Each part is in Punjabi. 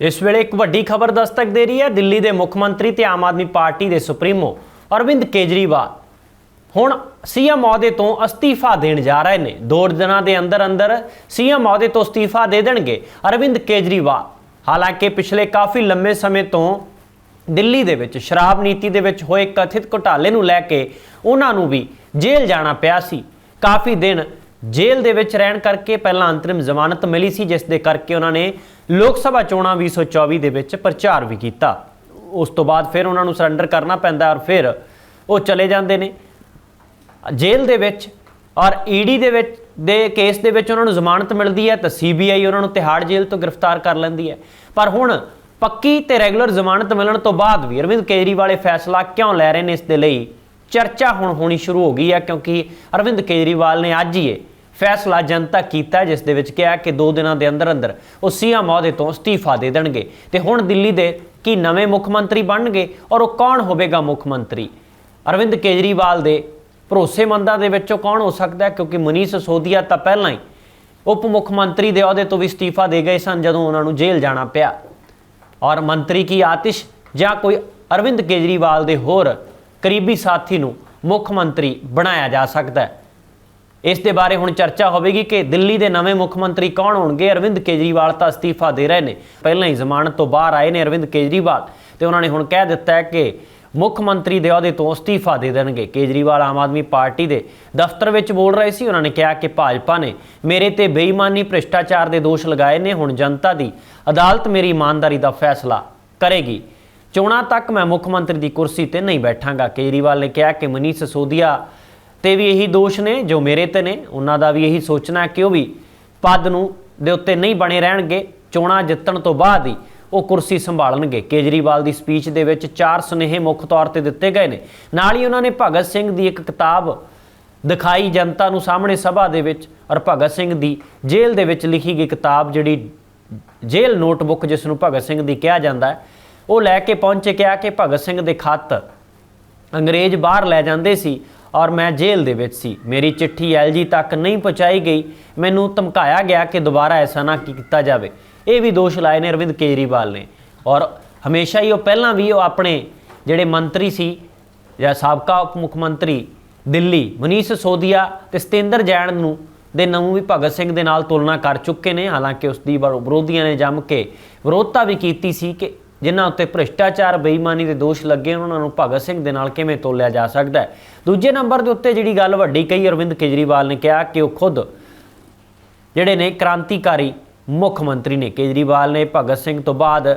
ਇਸ ਵੇਲੇ ਇੱਕ ਵੱਡੀ ਖਬਰ ਦਸਤਕ ਦੇ ਰਹੀ ਹੈ। ਦਿੱਲੀ ਦੇ ਮੁੱਖ ਮੰਤਰੀ ਤੇ ਆਮ ਆਦਮੀ ਪਾਰਟੀ ਦੇ ਸੁਪਰੀਮੋ ਅਰਵਿੰਦ ਕੇਜਰੀਵਾਲ ਹੁਣ ਸੀਐਮ ਅਹੁਦੇ ਤੋਂ ਅਸਤੀਫਾ ਦੇਣ ਜਾ ਰਹੇ ਨੇ। ਦੋ ਦਿਨਾਂ ਦੇ ਅੰਦਰ ਅੰਦਰ ਸੀਐਮ ਅਹੁਦੇ ਤੋਂ ਅਸਤੀਫਾ ਦੇ ਦੇਣਗੇ ਅਰਵਿੰਦ ਕੇਜਰੀਵਾਲ। ਹਾਲਾਂਕਿ ਪਿਛਲੇ ਕਾਫੀ ਲੰਮੇ ਸਮੇਂ ਤੋਂ ਦਿੱਲੀ ਦੇ ਵਿੱਚ ਸ਼ਰਾਬ ਨੀਤੀ ਦੇ ਵਿੱਚ ਹੋਏ ਕਥਿਤ ਘੁਟਾਲੇ ਨੂੰ ਲੈ ਕੇ ਉਹਨਾਂ ਨੂੰ ਵੀ ਜੇਲ੍ਹ ਜਾਣਾ ਪਿਆ ਸੀ। ਕਾਫੀ ਦਿਨ ਜੇਲ੍ਹ ਦੇ ਵਿੱਚ ਰਹਿਣ ਕਰਕੇ ਪਹਿਲਾਂ ਅੰਤਰਿਮ ਜ਼ਮਾਨਤ ਮਿਲੀ ਸੀ, ਜਿਸ ਦੇ ਕਰਕੇ ਉਹਨਾਂ ਨੇ ਲੋਕ ਸਭਾ ਚੋਣਾਂ 2024 ਦੇ ਵਿੱਚ ਪ੍ਰਚਾਰ ਵੀ ਕੀਤਾ। ਉਸ ਤੋਂ ਬਾਅਦ ਫਿਰ ਉਹਨਾਂ ਨੂੰ ਸਰੈਂਡਰ ਕਰਨਾ ਪੈਂਦਾ ਔਰ ਫਿਰ ਉਹ ਚਲੇ ਜਾਂਦੇ ਨੇ। ਜੇਲ੍ਹ ਦੇ ਵਿੱਚ ਔਰ ਈਡੀ ਦੇ ਵਿੱਚ, ਦੇ ਕੇਸ ਦੇ ਵਿੱਚ ਉਹਨਾਂ ਨੂੰ ਜ਼ਮਾਨਤ ਮਿਲਦੀ ਹੈ ਤਾਂ ਸੀਬੀਆਈ ਉਹਨਾਂ ਨੂੰ ਤਿਹਾੜ ਜੇਲ੍ਹ ਤੋਂ ਗ੍ਰਿਫਤਾਰ ਕਰ ਲੈਂਦੀ ਹੈ। ਪਰ ਹੁਣ ਪੱਕੀ ਤੇ ਰੈਗੂਲਰ ਜ਼ਮਾਨਤ ਮਿਲਣ ਤੋਂ ਬਾਅਦ ਵੀ ਅਰਵਿੰਦ ਕੇਜਰੀਵਾਲ ਇਹ ਫੈਸਲਾ ਕਿਉਂ ਲੈ ਰਹੇ ਨੇ ਇਸ ਦੇ ਲਈ ਚਰਚਾ ਹੁਣ ਹੋਣੀ ਸ਼ੁਰੂ ਹੋ ਗਈ ਹੈ ਕਿਉਂਕਿ ਅਰਵਿੰਦ ਕੇਜਰੀਵਾਲ ਨੇ ਅੱਜ ਹੀ ਇਹ ਫੈਸਲਾ ਜਨਤਾ ਕੀਤਾ, ਜਿਸ ਦੇ ਵਿੱਚ ਕਿਹਾ ਕਿ 2 ਦਿਨਾਂ ਦੇ ਅੰਦਰ ਅੰਦਰ ਉਹ ਸੀਐਮ ਅਹੁਦੇ ਤੋਂ ਅਸਤੀਫਾ ਦੇ ਦੇਣਗੇ ਤੇ ਹੁਣ ਦਿੱਲੀ ਦੇ ਕੀ ਨਵੇਂ ਮੁੱਖ ਮੰਤਰੀ ਬਣਨਗੇ ਔਰ ਉਹ ਕੌਣ ਹੋਵੇਗਾ ਮੁੱਖ ਮੰਤਰੀ? ਅਰਵਿੰਦ ਕੇਜਰੀਵਾਲ ਦੇ ਭਰੋਸੇਮੰਦਾਂ ਦੇ ਵਿੱਚੋਂ ਕੌਣ ਹੋ ਸਕਦਾ ਹੈ? ਕਿਉਂਕਿ ਮਨੀਸ਼ ਸੋਦੀਆ ਤਾਂ ਪਹਿਲਾਂ ਹੀ ਉਪ ਮੁੱਖ ਮੰਤਰੀ ਦੇ ਅਹੁਦੇ ਤੋਂ ਵੀ ਅਸਤੀਫਾ ਦੇ ਗਏ ਸਨ ਜਦੋਂ ਉਹਨਾਂ ਨੂੰ ਜੇਲ੍ਹ ਜਾਣਾ ਪਿਆ। ਔਰ ਮੰਤਰੀ ਕੀ ਆਤਿਸ਼ ਜਾਂ ਕੋਈ ਅਰਵਿੰਦ ਕੇਜਰੀਵਾਲ ਦੇ ਹੋਰ ਕਰੀਬੀ ਸਾਥੀ ਨੂੰ ਮੁੱਖ ਮੰਤਰੀ ਬਣਾਇਆ ਜਾ ਸਕਦਾ ਹੈ। ਇਸ ਦੇ ਬਾਰੇ ਹੁਣ ਚਰਚਾ ਹੋਵੇਗੀ ਕਿ ਦਿੱਲੀ ਦੇ ਨਵੇਂ ਮੁੱਖ ਮੰਤਰੀ ਕੌਣ ਹੋਣਗੇ? ਅਰਵਿੰਦ ਕੇਜਰੀਵਾਲ ਤਾਂ ਅਸਤੀਫਾ ਦੇ ਰਹੇ ਨੇ। ਪਹਿਲਾਂ ਹੀ ਜ਼ਮਾਨਤ ਤੋਂ ਬਾਹਰ ਆਏ ਨੇ ਅਰਵਿੰਦ ਕੇਜਰੀਵਾਲ ਤੇ ਉਹਨਾਂ ਨੇ ਹੁਣ ਕਹਿ ਦਿੱਤਾ ਹੈ ਕਿ ਮੁੱਖ ਮੰਤਰੀ ਦੇ ਅਹੁਦੇ ਤੋਂ ਅਸਤੀਫਾ ਦੇ ਦੇਣਗੇ। ਕੇਜਰੀਵਾਲ ਆਮ ਆਦਮੀ ਪਾਰਟੀ ਦੇ ਦਫ਼ਤਰ ਵਿੱਚ ਬੋਲ ਰਹੇ ਸੀ। ਉਹਨਾਂ ਨੇ ਕਿਹਾ ਕਿ ਭਾਜਪਾ ਨੇ ਮੇਰੇ ਤੇ ਬੇਈਮਾਨੀ ਭ੍ਰਿਸ਼ਟਾਚਾਰ ਦੇ ਦੋਸ਼ ਲਗਾਏ ਨੇ। ਹੁਣ ਜਨਤਾ ਦੀ ਅਦਾਲਤ ਮੇਰੀ ਇਮਾਨਦਾਰੀ ਦਾ ਫੈਸਲਾ ਕਰੇਗੀ। ਚੋਣਾਂ ਤੱਕ ਮੈਂ ਮੁੱਖ ਮੰਤਰੀ ਦੀ ਕੁਰਸੀ ਤੇ ਨਹੀਂ ਬੈਠਾਂਗਾ। ਕੇਜਰੀਵਾਲ ਨੇ ਕਿਹਾ ਕਿ ਮਨੀਸ਼ ਸੋਦੀਆ ਤੇ ਵੀ ਇਹੀ ਦੋਸ਼ ਨੇ, ਜੋ ਮੇਰੇ ਤੇ ਨੇ। ਉਹਨਾਂ ਦਾ ਵੀ ਇਹੀ ਸੋਚਣਾ ਕਿ ਉਹ ਵੀ ਪਦ ਨੂੰ ਦੇ ਉੱਤੇ ਨਹੀਂ ਬਣੇ ਰਹਿਣਗੇ। ਚੋਣਾਂ ਜਿੱਤਣ ਤੋਂ ਬਾਅਦ ਹੀ ਉਹ ਕੁਰਸੀ ਸੰਭਾਲਣਗੇ। ਕੇਜਰੀਵਾਲ ਦੀ ਸਪੀਚ ਦੇ ਵਿੱਚ ਚਾਰ ਸੁਨੇਹੇ ਮੁੱਖ ਤੌਰ ਤੇ ਦਿੱਤੇ ਗਏ ਨੇ। ਨਾਲ ਹੀ ਉਹਨਾਂ ਨੇ ਭਗਤ ਸਿੰਘ ਦੀ ਇੱਕ ਕਿਤਾਬ ਦਿਖਾਈ ਜਨਤਾ ਨੂੰ ਸਾਹਮਣੇ ਸਭਾ ਦੇ ਵਿੱਚ ਔਰ ਭਗਤ ਸਿੰਘ ਦੀ ਜੇਲ੍ਹ ਦੇ ਵਿੱਚ ਲਿਖੀ ਗਈ ਕਿਤਾਬ ਜਿਹੜੀ ਜੇਲ੍ਹ ਨੋਟਬੁੱਕ ਜਿਸ ਨੂੰ ਭਗਤ ਸਿੰਘ ਦੀ ਕਿਹਾ ਜਾਂਦਾ ਹੈ ਉਹ ਲੈ ਕੇ ਪਹੁੰਚੇ, ਕਿਹਾ ਕਿ ਭਗਤ ਸਿੰਘ ਦੇ ਖੱਤ ਅੰਗਰੇਜ਼ ਬਾਹਰ ਲੈ ਜਾਂਦੇ ਸੀ ਔਰ ਮੈਂ ਜੇਲ੍ਹ ਦੇ ਵਿੱਚ ਸੀ। ਮੇਰੀ ਚਿੱਠੀ ਐਲਜੀ ਤੱਕ ਨਹੀਂ ਪਹੁੰਚਾਈ ਗਈ। ਮੈਨੂੰ ਧਮਕਾਇਆ ਗਿਆ ਕਿ ਦੁਬਾਰਾ ਐਸਾ ਨਾ ਕੀਤਾ ਜਾਵੇ। ਇਹ ਵੀ ਦੋਸ਼ ਲਾਏ ਨੇ ਅਰਵਿੰਦ ਕੇਜਰੀਵਾਲ ਨੇ। ਔਰ ਹਮੇਸ਼ਾ ਹੀ ਉਹ ਪਹਿਲਾਂ ਵੀ ਉਹ ਆਪਣੇ ਜਿਹੜੇ ਮੰਤਰੀ ਸੀ ਜਾਂ ਸਾਬਕਾ ਉਪ ਮੁੱਖ ਮੰਤਰੀ ਦਿੱਲੀ, ਮਨੀਸ਼ ਸੋਦੀਆ ਤੇ ਸਤਿੰਦਰ ਜੈਨ ਨੂੰ ਦੇ ਨੂੰ ਵੀ ਭਗਤ ਸਿੰਘ ਦੇ ਨਾਲ ਤੁਲਨਾ ਕਰ ਚੁੱਕੇ ਨੇ। ਹਾਲਾਂਕਿ ਉਸ ਦੀ ਵਿਰੋਧੀਆਂ ਨੇ ਜੰਮ ਕੇ ਵਿਰੋਧਤਾ ਵੀ ਕੀਤੀ ਸੀ ਕਿ ਜਿਨ੍ਹਾਂ ਉੱਤੇ ਭ੍ਰਿਸ਼ਟਾਚਾਰ, ਬੇਈਮਾਨੀ ਦੇ ਦੋਸ਼ ਲੱਗੇ ਉਹਨਾਂ ਨੂੰ ਭਗਤ ਸਿੰਘ ਦੇ ਨਾਲ ਕਿਵੇਂ ਤੋਲਿਆ ਜਾ ਸਕਦਾ ਹੈ? ਦੂਜੇ ਨੰਬਰ ਦੇ ਉੱਤੇ ਜਿਹੜੀ ਗੱਲ ਵੱਡੀ ਕਹੀ, ਅਰਵਿੰਦ ਕੇਜਰੀਵਾਲ ਨੇ ਕਿਹਾ ਕਿ ਉਹ ਖੁਦ ਜਿਹੜੇ ਨੇ ਕ੍ਰਾਂਤੀਕਾਰੀ ਮੁੱਖ ਮੰਤਰੀ ਨੇ। ਕੇਜਰੀਵਾਲ ਨੇ ਭਗਤ ਸਿੰਘ ਤੋਂ ਬਾਅਦ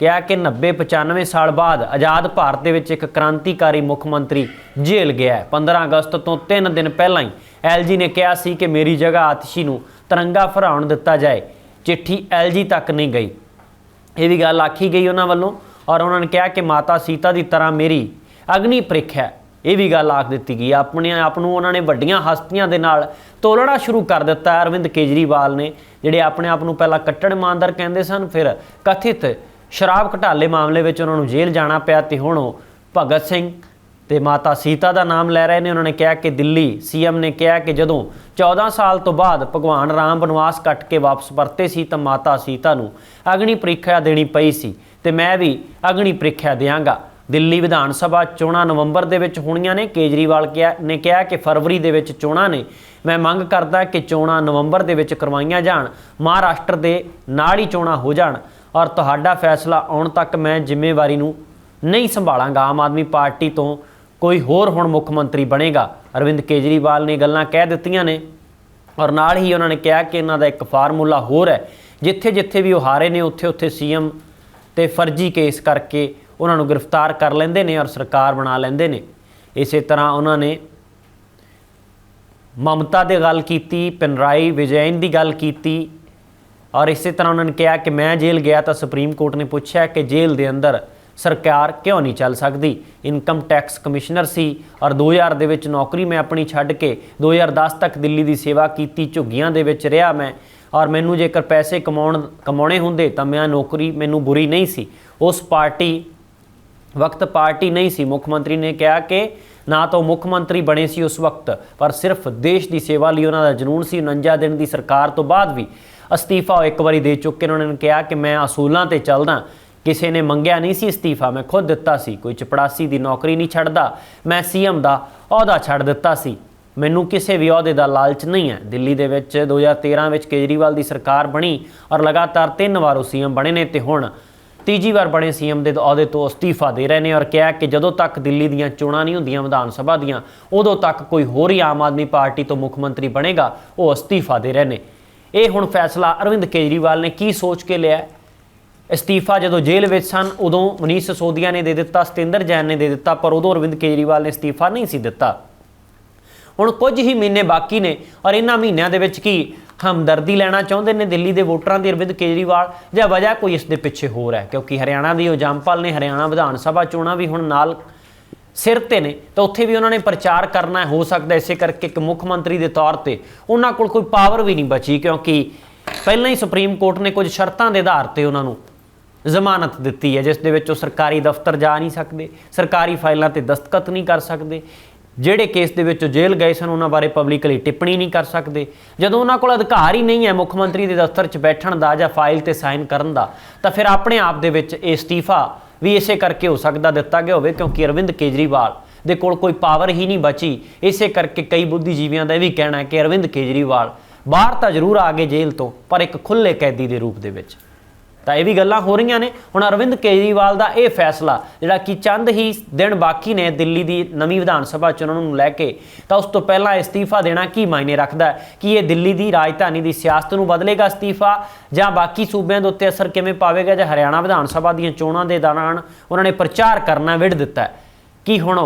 ਕਿਹਾ ਕਿ 90 95 ਸਾਲ ਬਾਅਦ ਆਜ਼ਾਦ ਭਾਰਤ ਦੇ ਵਿੱਚ ਇੱਕ ਕ੍ਰਾਂਤੀਕਾਰੀ ਮੁੱਖ ਮੰਤਰੀ ਜੇਲ੍ਹ ਗਿਆ ਹੈ। 15 ਅਗਸਤ ਤੋਂ 3 ਦਿਨ ਪਹਿਲਾਂ ਹੀ ਐਲਜੀ ਨੇ ਕਿਹਾ ਸੀ ਕਿ ਮੇਰੀ ਜਗ੍ਹਾ ਆਤਿਸ਼ੀ ਨੂੰ ਤਿਰੰਗਾ ਫਹਰਾਉਣ ਦਿੱਤਾ ਜਾਏ। ਚਿੱਠੀ ਐਲਜੀ ਤੱਕ ਨਹੀਂ ਗਈ। ਇਹ ਵੀ ਗੱਲ ਆਖੀ ਗਈ ਉਹਨਾਂ ਵੱਲੋਂ ਔਰ ਉਹਨਾਂ ਨੇ ਕਿਹਾ ਕਿ ਮਾਤਾ ਸੀਤਾ ਦੀ ਤਰ੍ਹਾਂ ਮੇਰੀ ਅਗਨੀ ਪ੍ਰੀਖਿਆ ਇਹ ਵੀ ਗੱਲ ਆਖ ਦਿੱਤੀ ਗਈ। ਆਪਣੇ ਆਪ ਨੂੰ ਉਹਨਾਂ ਨੇ ਵੱਡੀਆਂ ਹਸਤੀਆਂ ਦੇ ਨਾਲ ਤੋਲਣਾ ਸ਼ੁਰੂ ਕਰ ਦਿੱਤਾ ਅਰਵਿੰਦ ਕੇਜਰੀਵਾਲ ਨੇ, ਜਿਹੜੇ ਆਪਣੇ ਆਪ ਨੂੰ ਪਹਿਲਾਂ ਕੱਟੜ ਇਮਾਨਦਾਰ ਕਹਿੰਦੇ ਸਨ, ਫਿਰ ਕਥਿਤ ਸ਼ਰਾਬ ਘਟਾਲੇ ਮਾਮਲੇ ਵਿੱਚ ਉਹਨਾਂ ਨੂੰ ਜੇਲ੍ਹ ਜਾਣਾ ਪਿਆ ਤੇ ਹੁਣ ਉਹ ਭਗਤ ਸਿੰਘ ਤੇ ਮਾਤਾ ਸੀਤਾ ਦਾ ਨਾਮ ਲੈ ਰਹੇ ਨੇ। ਉਹਨਾਂ ਨੇ ਕਿਹਾ ਕਿ ਦਿੱਲੀ ਸੀਐਮ ਨੇ ਕਿਹਾ ਕਿ ਜਦੋਂ 14 ਸਾਲ ਤੋਂ ਬਾਅਦ ਭਗਵਾਨ ਰਾਮ ਬਨਵਾਸ ਕੱਟ ਕੇ ਵਾਪਸ ਪਰਤੇ ਸੀ, ਤਾਂ ਮਾਤਾ ਸੀਤਾ ਨੂੰ ਅਗਨੀ ਪ੍ਰੀਖਿਆ ਦੇਣੀ ਪਈ ਸੀ ਤੇ ਮੈਂ ਵੀ ਅਗਨੀ ਪ੍ਰੀਖਿਆ ਦਿਆਂਗਾ। ਦਿੱਲੀ ਵਿਧਾਨ ਸਭਾ ਚੋਣਾਂ ਨਵੰਬਰ ਦੇ ਵਿੱਚ ਹੋਣੀਆਂ ਨੇ। ਕੇਜਰੀਵਾਲ ਕਿਹਾ ਨੇ ਕਿਹਾ ਕਿ ਫਰਵਰੀ ਦੇ ਵਿੱਚ ਚੋਣਾਂ ਨੇ। ਮੈਂ ਮੰਗ ਕਰਦਾ ਕਿ ਚੋਣਾਂ ਨਵੰਬਰ ਦੇ ਵਿੱਚ ਕਰਵਾਈਆਂ ਜਾਣ। ਮਹਾਰਾਸ਼ਟਰ ਦੇ ਨਾਲ ਹੀ ਚੋਣਾਂ ਹੋ ਜਾਣ ਔਰ ਤੁਹਾਡਾ ਫੈਸਲਾ ਆਉਣ ਤੱਕ ਮੈਂ ਜ਼ਿੰਮੇਵਾਰੀ ਨੂੰ ਨਹੀਂ ਸੰਭਾਲਾਂਗਾ। ਆਮ ਆਦਮੀ ਪਾਰਟੀ ਤੋਂ ਕੋਈ ਹੋਰ ਹੁਣ ਮੁੱਖ ਮੰਤਰੀ ਬਣੇਗਾ? ਅਰਵਿੰਦ ਕੇਜਰੀਵਾਲ ਨੇ ਗੱਲਾਂ ਕਹਿ ਦਿੱਤੀਆਂ ਨੇ। ਔਰ ਨਾਲ ਹੀ ਉਹਨਾਂ ਨੇ ਕਿਹਾ ਕਿ ਇਹਨਾਂ ਦਾ ਇੱਕ ਫਾਰਮੂਲਾ ਹੋਰ ਹੈ। ਜਿੱਥੇ ਜਿੱਥੇ ਵੀ ਉਹ ਹਾਰੇ ਨੇ ਉੱਥੇ ਉੱਥੇ ਸੀਐਮ ਤੇ ਫਰਜ਼ੀ ਕੇਸ ਕਰਕੇ ਉਹਨਾਂ ਨੂੰ ਗ੍ਰਿਫਤਾਰ ਕਰ ਲੈਂਦੇ ਨੇ ਔਰ ਸਰਕਾਰ ਬਣਾ ਲੈਂਦੇ ਨੇ। ਇਸੇ ਤਰ੍ਹਾਂ ਉਹਨਾਂ ਨੇ ਮਮਤਾ ਦੇ ਗੱਲ ਕੀਤੀ, ਪਿਨਰਾਈ ਵਿਜੈਨ ਦੀ ਗੱਲ ਕੀਤੀ। ਔਰ ਇਸੇ ਤਰ੍ਹਾਂ ਉਹਨਾਂ ਨੇ ਕਿਹਾ ਕਿ ਮੈਂ ਜੇਲ੍ਹ ਗਿਆ ਤਾਂ ਸੁਪਰੀਮ ਕੋਰਟ ਨੇ ਪੁੱਛਿਆ ਕਿ ਜੇਲ੍ਹ ਦੇ ਅੰਦਰ ਸਰਕਾਰ ਕਿਉਂ ਨਹੀਂ ਚੱਲ ਸਕਦੀ? ਇਨਕਮ ਟੈਕਸ ਕਮਿਸ਼ਨਰ ਸੀ ਔਰ 2000 ਦੇ ਵਿੱਚ ਨੌਕਰੀ ਮੈਂ ਆਪਣੀ ਛੱਡ ਕੇ 2010 ਤੱਕ ਦਿੱਲੀ ਦੀ ਸੇਵਾ ਕੀਤੀ, ਝੁੱਗੀਆਂ ਦੇ ਵਿੱਚ ਰਿਹਾ ਮੈਂ ਔਰ ਮੈਨੂੰ ਜੇਕਰ ਪੈਸੇ ਕਮਾਉਣ, ਕਮਾਉਣੇ ਹੁੰਦੇ ਤਾਂ ਮੈਂ ਨੌਕਰੀ ਮੈਨੂੰ ਬੁਰੀ ਨਹੀਂ ਸੀ। ਉਸ ਪਾਰਟੀ, ਵਕਤ ਪਾਰਟੀ ਨਹੀਂ ਸੀ। ਮੁੱਖ ਮੰਤਰੀ ਨੇ ਕਿਹਾ ਕਿ ਨਾ ਤਾਂ ਉਹ ਮੁੱਖ ਮੰਤਰੀ ਬਣੇ ਸੀ ਉਸ ਵਕਤ, ਪਰ ਸਿਰਫ ਦੇਸ਼ ਦੀ ਸੇਵਾ ਲਈ ਉਹਨਾਂ ਦਾ ਜਨੂਨ ਸੀ। 49 ਦਿਨ ਦੀ ਸਰਕਾਰ ਤੋਂ ਬਾਅਦ ਵੀ ਅਸਤੀਫਾ ਉਹ ਇੱਕ ਵਾਰੀ ਦੇ ਚੁੱਕੇ ਨੇ। ਉਹਨਾਂ ਨੇ ਕਿਹਾ ਕਿ ਮੈਂ ਅਸੂਲਾਂ ਤੇ ਚੱਲਦਾ ਕਿਸੇ ਨੇ ਮੰਗਿਆ ਨਹੀਂ ਸੀ ਅਸਤੀਫਾ, ਮੈਂ ਖੁਦ ਦਿੱਤਾ ਸੀ। ਕੋਈ ਚਪੜਾਸੀ ਦੀ ਨੌਕਰੀ ਨਹੀਂ ਛੱਡਦਾ। ਮੈਂ ਸੀਐਮ ਦਾ ਅਹੁਦਾ ਛੱਡ ਦਿੱਤਾ ਸੀ। ਮੈਨੂੰ ਕਿਸੇ ਵੀ ਅਹੁਦੇ ਦਾ ਲਾਲਚ ਨਹੀਂ ਹੈ। ਦਿੱਲੀ ਦੇ ਵਿੱਚ 2013 ਵਿੱਚ ਕੇਜਰੀਵਾਲ ਦੀ ਸਰਕਾਰ ਬਣੀ ਔਰ ਲਗਾਤਾਰ ਤਿੰਨ ਵਾਰ ਉਹ ਸੀਐਮ ਬਣੇ ਨੇ ਤੇ ਹੁਣ ਤੀਜੀ ਵਾਰ ਬਣੇ ਸੀਐਮ ਦੇ ਅਹੁਦੇ ਤੋਂ ਅਸਤੀਫਾ ਦੇ ਰਹੇ ਨੇ ਔਰ ਕਿਹਾ ਕਿ ਜਦੋਂ ਤੱਕ ਦਿੱਲੀ ਦੀਆਂ ਚੋਣਾਂ ਨਹੀਂ ਹੁੰਦੀਆਂ ਵਿਧਾਨ ਸਭਾ ਦੀਆਂ, ਉਦੋਂ ਤੱਕ ਕੋਈ ਹੋਰ ਹੀ ਆਮ ਆਦਮੀ ਪਾਰਟੀ ਤੋਂ ਮੁੱਖ ਮੰਤਰੀ ਬਣੇਗਾ, ਉਹ ਅਸਤੀਫਾ ਦੇ ਰਹੇ ਨੇ। ਇਹ ਹੁਣ ਫੈਸਲਾ ਅਰਵਿੰਦ ਕੇਜਰੀਵਾਲ ਨੇ ਕੀ ਸੋਚ ਕੇ ਲਿਆ ਅਸਤੀਫਾ ਜਦੋਂ ਜੇਲ੍ਹ ਵਿੱਚ ਸਨ, ਉਦੋਂ ਮਨੀਸ਼ ਸਸੋਦੀਆ ਨੇ ਦੇ ਦਿੱਤਾ, ਸਤਿੰਦਰ ਜੈਨ ਨੇ ਦੇ ਦਿੱਤਾ, ਪਰ ਉਦੋਂ ਅਰਵਿੰਦ ਕੇਜਰੀਵਾਲ ਨੇ ਅਸਤੀਫਾ ਨਹੀਂ ਸੀ ਦਿੱਤਾ। ਹੁਣ ਕੁਝ ਹੀ ਮਹੀਨੇ ਬਾਕੀ ਨੇ ਔਰ ਇਹਨਾਂ ਮਹੀਨਿਆਂ ਦੇ ਵਿੱਚ ਕੀ ਹਮਦਰਦੀ ਲੈਣਾ ਚਾਹੁੰਦੇ ਨੇ ਦਿੱਲੀ ਦੇ ਵੋਟਰਾਂ ਦੀ ਅਰਵਿੰਦ ਕੇਜਰੀਵਾਲ ਜਾਂ ਵਜ੍ਹਾ ਕੋਈ ਇਸ ਦੇ ਪਿੱਛੇ ਹੋਰ ਹੈ? ਕਿਉਂਕਿ ਹਰਿਆਣਾ ਦੀ ਉਹ ਜੰਪਲ ਨੇ ਹਰਿਆਣਾ ਵਿਧਾਨ ਸਭਾ ਚੋਣਾਂ ਵੀ ਹੁਣ ਨਾਲ ਸਿਰ ਤੇ ਨੇ, ਤਾਂ ਉੱਥੇ ਵੀ ਉਹਨਾਂ ਨੇ ਪ੍ਰਚਾਰ ਕਰਨਾ ਹੋ ਸਕਦਾ, ਇਸੇ ਕਰਕੇ ਇੱਕ ਮੁੱਖ ਮੰਤਰੀ ਦੇ ਤੌਰ ਤੇ ਉਹਨਾਂ ਕੋਲ ਕੋਈ ਪਾਵਰ ਵੀ ਨਹੀਂ ਬਚੀ, ਕਿਉਂਕਿ ਪਹਿਲਾਂ ਹੀ ਸੁਪਰੀਮ ਕੋਰਟ ਨੇ ਕੁਝ ਸ਼ਰਤਾਂ ਦੇ ਆਧਾਰ ਤੇ ਉਹਨਾਂ ਨੂੰ ਜ਼ਮਾਨਤ ਦਿੱਤੀ ਹੈ, ਜਿਸ ਦੇ ਵਿੱਚ ਉਹ ਸਰਕਾਰੀ ਦਫ਼ਤਰ ਜਾ ਨਹੀਂ ਸਕਦੇ, ਸਰਕਾਰੀ ਫਾਈਲਾਂ ਤੇ ਦਸਤਖਤ ਨਹੀਂ ਕਰ ਸਕਦੇ। ਜਿਹੜੇ ਕੇਸ ਦੇ ਵਿੱਚ ਉਹ ਜੇਲ੍ਹ ਗਏ ਸਨ, ਉਹਨਾਂ ਬਾਰੇ ਪਬਲਿਕਲੀ ਟਿੱਪਣੀ ਨਹੀਂ ਕਰ ਸਕਦੇ। ਜਦੋਂ ਉਹਨਾਂ ਕੋਲ ਅਧਿਕਾਰ ਹੀ ਨਹੀਂ ਹੈ ਮੁੱਖ ਮੰਤਰੀ ਦੇ ਦਫ਼ਤਰ 'ਚ ਬੈਠਣ ਦਾ ਜਾਂ ਫਾਈਲ ਤੇ ਸਾਈਨ ਕਰਨ ਦਾ, ਤਾਂ ਫਿਰ ਆਪਣੇ ਆਪ ਦੇ ਵਿੱਚ ਇਹ ਅਸਤੀਫਾ ਵੀ ਇਸੇ ਕਰਕੇ ਹੋ ਸਕਦਾ ਦਿੱਤਾ ਗਿਆ ਹੋਵੇ, ਕਿਉਂਕਿ ਅਰਵਿੰਦ ਕੇਜਰੀਵਾਲ ਦੇ ਕੋਲ ਕੋਈ ਪਾਵਰ ਹੀ ਨਹੀਂ ਬਚੀ। ਇਸੇ ਕਰਕੇ ਕਈ ਬੁੱਧੀਜੀਵੀਆਂ ਦਾ ਇਹ ਵੀ ਕਹਿਣਾ ਹੈ ਕਿ ਅਰਵਿੰਦ ਕੇਜਰੀਵਾਲ ਬਾਹਰ ਤਾਂ ਜ਼ਰੂਰ ਆ ਗਏ ਜੇਲ੍ਹ ਤੋਂ, ਪਰ ਇੱਕ ਖੁੱਲੇ ਕੈਦੀ ਦੇ ਰੂਪ ਦੇ ਵਿੱਚ। ਤਾਂ ਇਹ ਵੀ ਗੱਲਾਂ ਹੋ ਰਹੀਆਂ ਨੇ। ਹੁਣ ਅਰਵਿੰਦ ਕੇਜਰੀਵਾਲ ਦਾ ਇਹ ਫੈਸਲਾ, ਜਿਹੜਾ ਕਿ ਚੰਦ ਹੀ ਦਿਨ ਬਾਕੀ ਨੇ ਦਿੱਲੀ ਦੀ ਨਵੀਂ ਵਿਧਾਨ ਸਭਾ ਚੋਣਾਂ ਨੂੰ ਲੈ ਕੇ, ਤਾਂ ਉਸ ਤੋਂ ਪਹਿਲਾਂ ਇਸਤੀਫਾ ਦੇਣਾ ਕੀ ਮਾਇਨੇ ਰੱਖਦਾ ਹੈ? ਕਿ ਇਹ ਦਿੱਲੀ ਦੀ ਰਾਜਧਾਨੀ ਦੀ ਸਿਆਸਤ ਨੂੰ ਬਦਲੇਗਾ ਅਸਤੀਫਾ, ਜਾਂ ਬਾਕੀ ਸੂਬਿਆਂ ਦੇ ਉੱਤੇ ਅਸਰ ਕਿਵੇਂ ਪਾਵੇਗਾ, ਜਾਂ ਹਰਿਆਣਾ ਵਿਧਾਨ ਸਭਾ ਦੀਆਂ ਚੋਣਾਂ ਦੇ ਦੌਰਾਨ ਉਹਨਾਂ ਨੇ ਪ੍ਰਚਾਰ ਕਰਨਾ ਵਿੜ ਦਿੱਤਾ ਹੈ? ਕੀ ਹੁਣ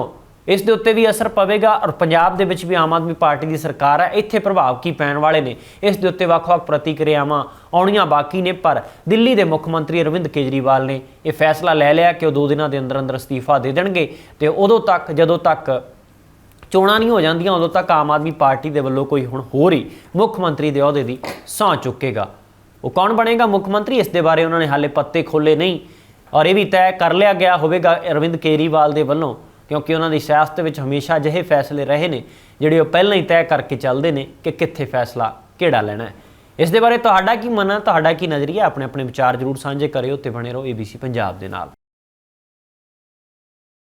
ਇਸ ਦੇ ਉੱਤੇ ਵੀ ਅਸਰ ਪਵੇਗਾ ਔਰ ਪੰਜਾਬ ਦੇ ਵਿੱਚ ਵੀ ਆਮ ਆਦਮੀ ਪਾਰਟੀ ਦੀ ਸਰਕਾਰ ਹੈ, ਇੱਥੇ ਪ੍ਰਭਾਵ ਕੀ ਪੈਣ ਵਾਲੇ ਨੇ? ਇਸ ਦੇ ਉੱਤੇ ਵੱਖ-ਵੱਖ ਪ੍ਰਤੀਕਿਰਿਆਵਾਂ ਆਉਣੀਆਂ ਬਾਕੀ ਨੇ, ਪਰ ਦਿੱਲੀ ਦੇ ਮੁੱਖ ਮੰਤਰੀ ਅਰਵਿੰਦ ਕੇਜਰੀਵਾਲ ਨੇ ਇਹ ਫੈਸਲਾ ਲੈ ਲਿਆ ਕਿ ਉਹ ਦੋ ਦਿਨਾਂ ਦੇ ਅੰਦਰ ਅੰਦਰ ਅਸਤੀਫਾ ਦੇ ਦੇਣਗੇ ਤੇ ਉਦੋਂ ਤੱਕ, ਜਦੋਂ ਤੱਕ ਚੋਣਾਂ ਨਹੀਂ ਹੋ ਜਾਂਦੀਆਂ, ਉਦੋਂ ਤੱਕ ਆਮ ਆਦਮੀ ਪਾਰਟੀ ਦੇ ਵੱਲੋਂ ਕੋਈ ਹੁਣ ਹੋਰ ਹੀ ਮੁੱਖ ਮੰਤਰੀ ਦੇ ਅਹੁਦੇ ਦੀ ਸਹੁੰ ਚੁੱਕੇਗਾ। ਉਹ ਕੌਣ ਬਣੇਗਾ ਮੁੱਖ ਮੰਤਰੀ? ਇਸ ਦੇ ਬਾਰੇ ਉਹਨਾਂ ਨੇ ਹਾਲੇ ਪੱਤੇ ਖੋਲੇ ਨਹੀਂ। ਔਰ ਇਹ ਵੀ ਤੈਅ ਕਰ ਲਿਆ ਗਿਆ ਹੋਵੇਗਾ ਅਰਵਿੰਦ ਕੇਜਰੀਵਾਲ ਦੇ ਵੱਲੋਂ। ਕਿਉਂਕਿ ਉਹਨਾਂ ਦੀ ਸਿਆਸਤ ਵਿੱਚ ਹਮੇਸ਼ਾ ਅਜਿਹੇ ਫੈਸਲੇ ਰਹੇ ਨੇ ਜਿਹੜੇ ਉਹ ਪਹਿਲਾਂ ਹੀ ਤੈਅ ਕਰਕੇ ਚੱਲਦੇ ਨੇ ਕਿ ਕਿੱਥੇ ਫੈਸਲਾ ਕਿਹੜਾ ਲੈਣਾ ਹੈ। ਇਸ ਦੇ ਬਾਰੇ ਤੁਹਾਡਾ ਕੀ ਮਨ ਹੈ ਤੁਹਾਡਾ ਕੀ ਨਜ਼ਰੀਆ? ਆਪਣੇ ਆਪਣੇ ਵਿਚਾਰ ਜਰੂਰ ਸਾਂਝੇ ਕਰਿਓ ਤੇ ਬਣੇ ਰਹੋ ABC ਪੰਜਾਬ ਦੇ ਨਾਲ।